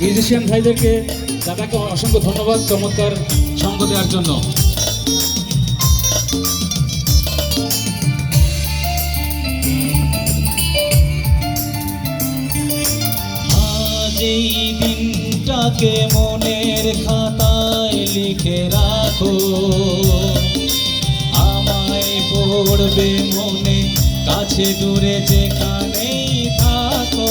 Musician ভাইদেরকে দাদাকে অসংখ্য ধন্যবাদ চমৎকার সঙ্গ দেওয়ার জন্য। দিনটাকে মনের খাতায় লিখে রাখো। আমায় পড়বে মনে, কাছে দূরে যেখানেই থাকো।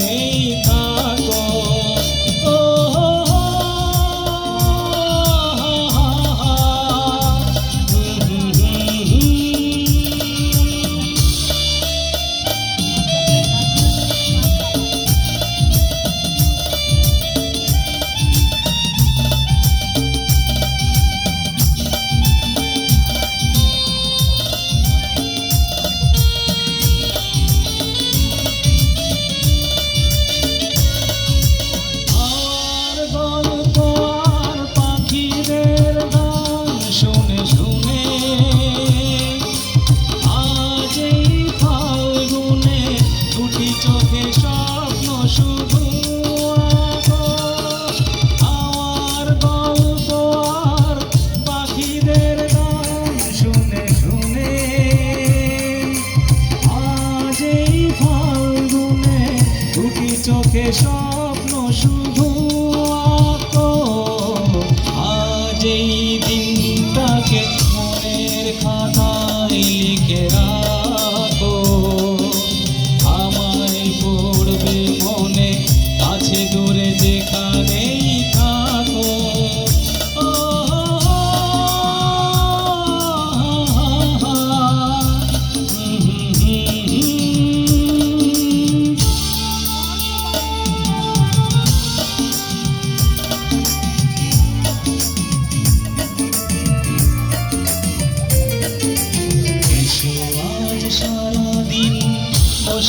স্বপ্ন শুধু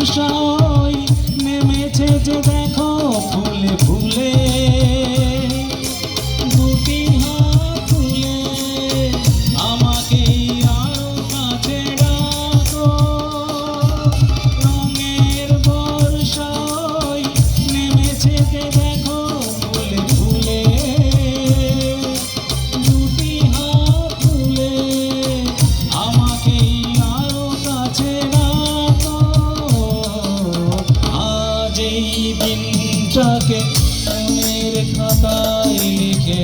বর্ষায় নেমেছে যে দেখো আমি মনের খাতায় লিখে